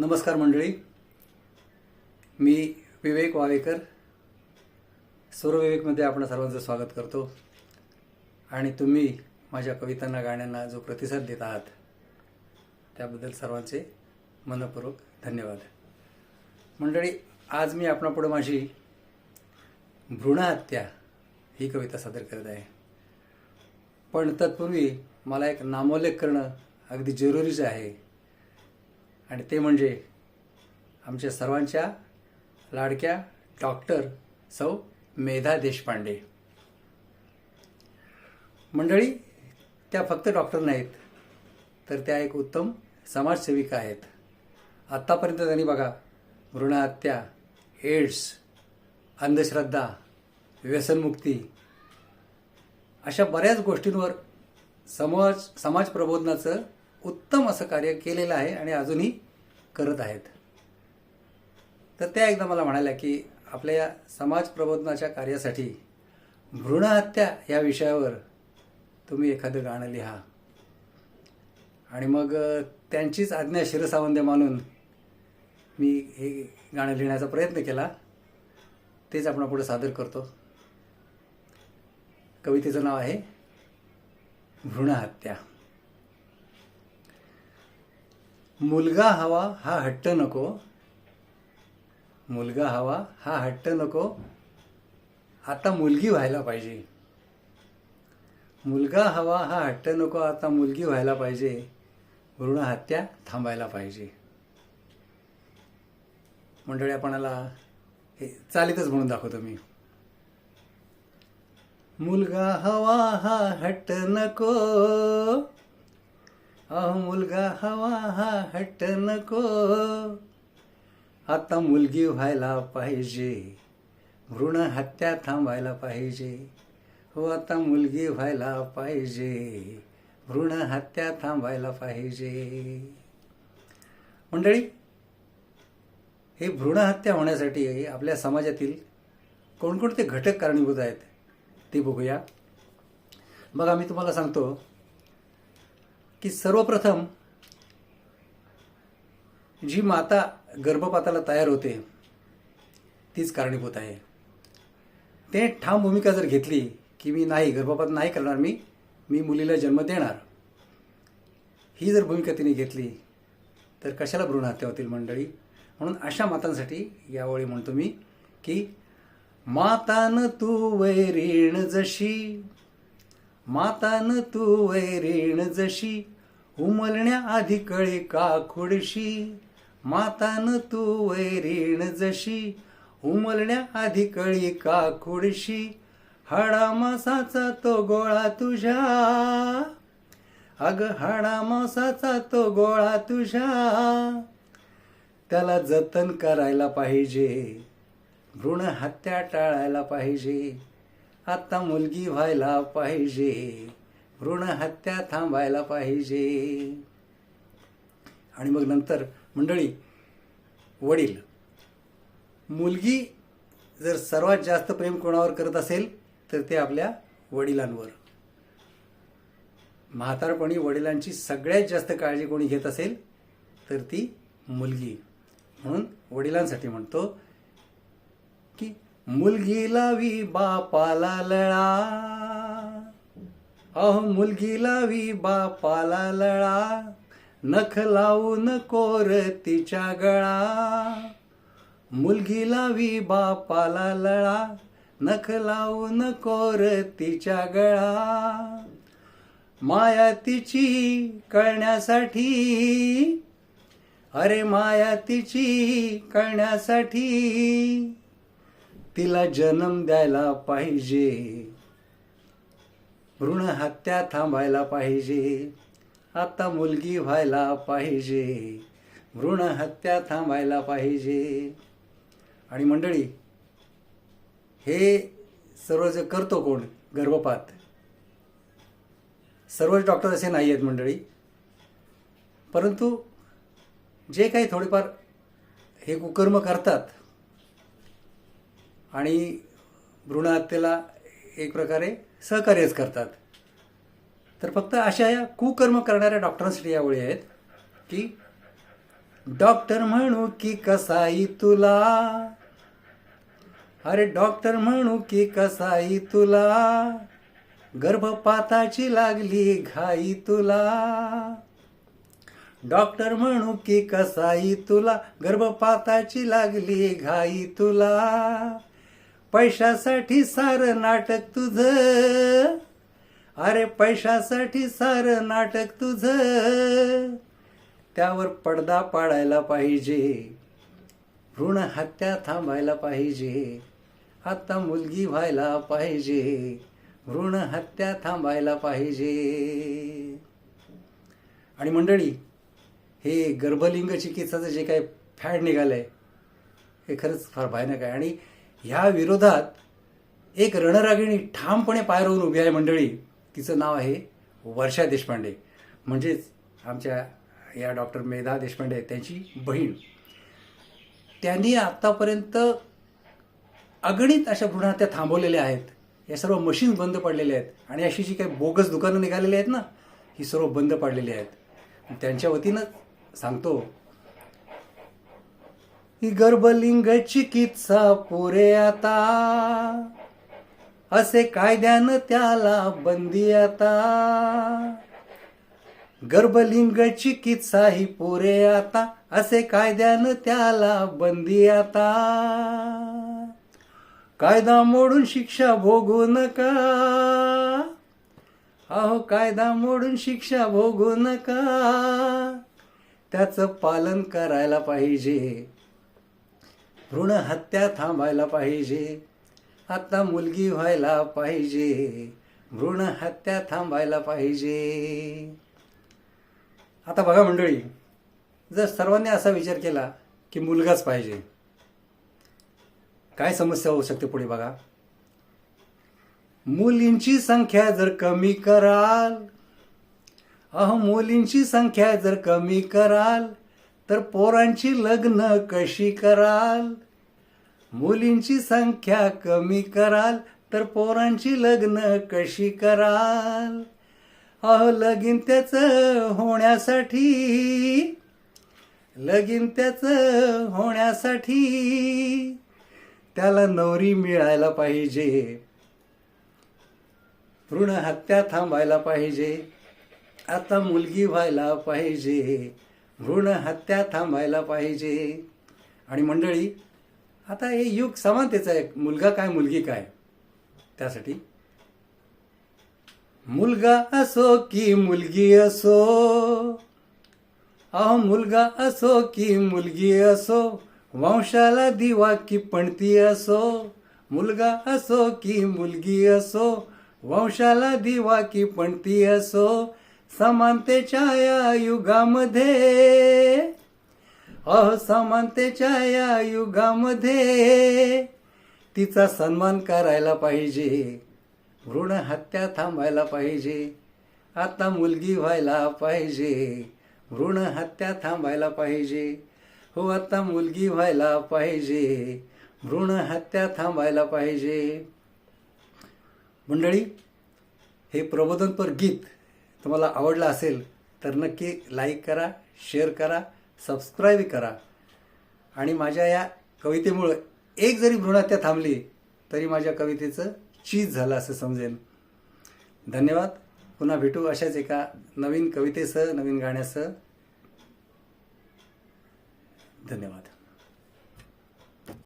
नमस्कार मंडळी. मी विवेक वावेकर. स्वरविवेकमध्ये आपण सर्वांचं स्वागत करतो. आणि तुम्ही माझ्या कवितांना गाण्यांना जो प्रतिसाद देत आहात त्याबद्दल सर्वांचे मनपूर्वक धन्यवाद. मंडळी आज मी आपणापुढं माझी भ्रूणहत्या ही कविता सादर करत आहे. पण तत्पूर्वी मला एक नामोल्लेख करणं अगदी जरुरीचं आहे. आणि ते म्हणजे आमच्या सर्वांच्या लाडक्या डॉक्टर सौ मेधा देशपांडे. मंडळी त्या फक्त डॉक्टर नाहीत तर त्या एक उत्तम समाजसेविका आहेत. आत्तापर्यंत त्यांनी बघा भ्रूणहत्या एड्स अंधश्रद्धा व्यसनमुक्ती अशा बऱ्याच गोष्टींवर समाज समाज प्रबोधनाचं उत्तम असं कार्य केलेलं आहे आणि अजूनही करत आहेत. तर त्या एकदा मला म्हणाल्या की आपल्या या समाज प्रबोधनाच्या कार्यासाठी भ्रूणहत्या या विषयावर तुम्ही एखादं गाणं लिहा. आणि मग त्यांचीच आज्ञा शिरसावंदे मानून मी हे गाणं लिहिण्याचा प्रयत्न केला. तेच आपण पुढे सादर करतो. कवितेचं नाव आहे भ्रूणहत्या. मुलगा हवा हा हट्ट नको. मुलगा हवा हा हट्ट नको. आता मुलगी व्हायला पाहिजे. मुलगा हवा हा हट्ट नको. आता मुलगी व्हायला पाहिजे. भ्रूणहत्या थांबायला पाहिजे. मंडळी आपणाला हे चालितच म्हणून दाखवतो मी. मुलगा हवा हा हट्ट नको. अहो मुलगा हवा हा हट्ट नको. आता मुलगी व्हायला पाहिजे. भ्रूण हत्या थांबायला पाहिजे. हो आता मुलगी व्हायला पाहिजे. भ्रूण हत्या थांबायला पाहिजे. मंडळी हे भ्रूणहत्या होण्यासाठी आपल्या समाजातील कोणकोणते घटक कारणीभूत आहेत ते बघूया. बघा मी तुम्हाला सांगतो. की सर्वप्रथम जी माता गर्भपाताला तयार होते तीच कारणीभूत आहे. ते ठाम भूमिका जर घेतली की मी नाही गर्भपात नाही करणार मी मी मुलीला जन्म देणार ही जर भूमिका तिने घेतली तर कशाला भ्रूणहत्या होतील मंडळी? म्हणून अशा मातांसाठी यावेळी म्हणतो मी की मातान तू वैरीण जशी मातान तू वैरीण जशी उमलण्याआधी कळे का खुडशी? मातान तू वैरीण जशी. उमलण्या आधी कळी का खुडशी? हाडा मासाचा तो गोळा तुझ्या. अग हाडा मासाचा तो गोळा तुझ्या. त्याला जतन करायला पाहिजे. भ्रूण हत्या टाळायला पाहिजे. आता मुलगी व्हायला पाहिजे. भ्रूण हत्या थांबायला पाहिजे. आणि मग नंतर मंडळी वडील मुलगी जर सर्वात जास्त प्रेम कोणावर करत असेल तर ते आपल्या वडिलांवर. म्हातारपणी वडिलांची सगळ्यात जास्त काळजी कोणी घेत असेल तर ती मुलगी. म्हणून वडिलांसाठी म्हणतो की मुलगी लावी बापाला लळा. अहो मुलगी लावी बापाला लळा नख लावून कोर तिच्या गळा. मुलगी लावी बापाला लळा नख लावून कोर तिच्या गळा. माया तिची कळण्यासाठी अरे माया तिची कळण्यासाठी तिला जन्म द्यायला पाहिजे. भ्रूण हत्या थांबायला पाहिजे. आता मुलगी व्हायला पाहिजे. भ्रूण हत्या थांबायला पाहिजे. आणि मंडळी हे सर्व जे करतो कोण गर्भपात? सर्वच डॉक्टर असे नाही आहेत मंडळी. परंतु जे काही थोडेफार हे कुकर्म करतात आणि भ्रूणहत्येला एक प्रकारे सहकार्यच करतात. तर फक्त अशा या कुकर्म करणाऱ्या डॉक्टरांसाठी यावेळी आहेत की डॉक्टर म्हणू की कसाई तुला. अरे डॉक्टर म्हणू की कसाई तुला. गर्भपाताची लागली घाई तुला. डॉक्टर म्हणू की कसाई तुला. गर्भपाताची लागली घाई तुला. पैशासाठी सार नाटक तुझ. अरे पैशासाठी सार नाटक तुझ. त्यावर पडदा पाडायला पाहिजे. भ्रूण हत्या थांबायला पाहिजे. आता मुलगी व्हायला पाहिजे. भ्रूण हत्या थांबायला पाहिजे. आणि मंडळी हे गर्भलिंग चिकित्साचं जे काही फॅड निघालं आहे हे खरंच फार भयानक आहे. आणि ह्या विरोधात एक रणरागिणी ठामपणे पायरवून उभी आहे मंडळी. तिचं नाव आहे वर्षा देशपांडे. म्हणजेच आमच्या या डॉक्टर मेधा देशपांडे त्यांची बहीण. त्यांनी आत्तापर्यंत अगणित अशा भ्रूणहत्या थांबवलेल्या आहेत. या सर्व मशीन्स बंद पडलेल्या आहेत. आणि अशी जी काही बोगस दुकानं निघालेली आहेत ना ही सर्व बंद पडलेली आहेत. त्यांच्या वतीनं सांगतो ही गर्भलिंग चिकित्सा पुरे आता. असे कायद्यानं त्याला बंदी आता. गर्भलिंग चिकित्सा ही पुरे आता. असे कायद्यानं त्याला बंदी आता. कायदा मोडून शिक्षा भोगू नका. अहो कायदा मोडून शिक्षा भोगू नका. त्याचं पालन करायला पाहिजे. भ्रूण हत्या थांबायला पाहिजे. आता मुलगी व्हायला पाहिजे. भ्रूण हत्या थांबायला पाहिजे. आता बघा मंडळी जर सर्वांनी असा विचार केला की मुलगाच पाहिजे काय समस्या होऊ शकते पुढे बघा. मुलींची संख्या जर कमी कराल अहो मुलींची संख्या जर कमी कराल तर पोरांची लग्न कशी कराल? मुलींची संख्या कमी कराल तर पोरांची लग्न कशी कराल? अहो लगीन त्याचं होण्यासाठी लगीन त्याचं होण्यासाठी त्याला नवरी मिळायला पाहिजे. भ्रूण हत्या थांबायला पाहिजे. आता मुलगी व्हायला पाहिजे. भ्रूण हत्या थांबायला पाहिजे. आणि मंडळी आता हे युग समानतेचं आहे मुलगा काय मुलगी काय? त्यासाठी मुलगा असो की मुलगी असो अहो मुलगा असो की मुलगी असो वंशाला दिवा की पणती असो मुलगा असो की मुलगी असो वंशाला दिवा की पणती असो समानतेच्या या युगामध्ये. अहो समानतेच्या या युगामध्ये तिचा सन्मान करायला पाहिजे. भ्रूण हत्या थांबायला पाहिजे. आता मुलगी व्हायला पाहिजे. भ्रूण हत्या थांबायला पाहिजे. हो आता मुलगी व्हायला पाहिजे. भ्रूण हत्या थांबायला पाहिजे. मंडळी हे प्रबोधनपर गीत तुम्हाला आवडला असेल तर नक्की लाईक करा शेअर करा सबस्क्राईब करा. आणि माझ्या या कवितेमुळं एक जरी भ्रूणात्या थांबली तरी माझ्या कवितेचं चीज झालं असं समजेल. धन्यवाद. पुन्हा भेटू अशाच एका नवीन कवितेसह नवीन गाण्यासह. धन्यवाद.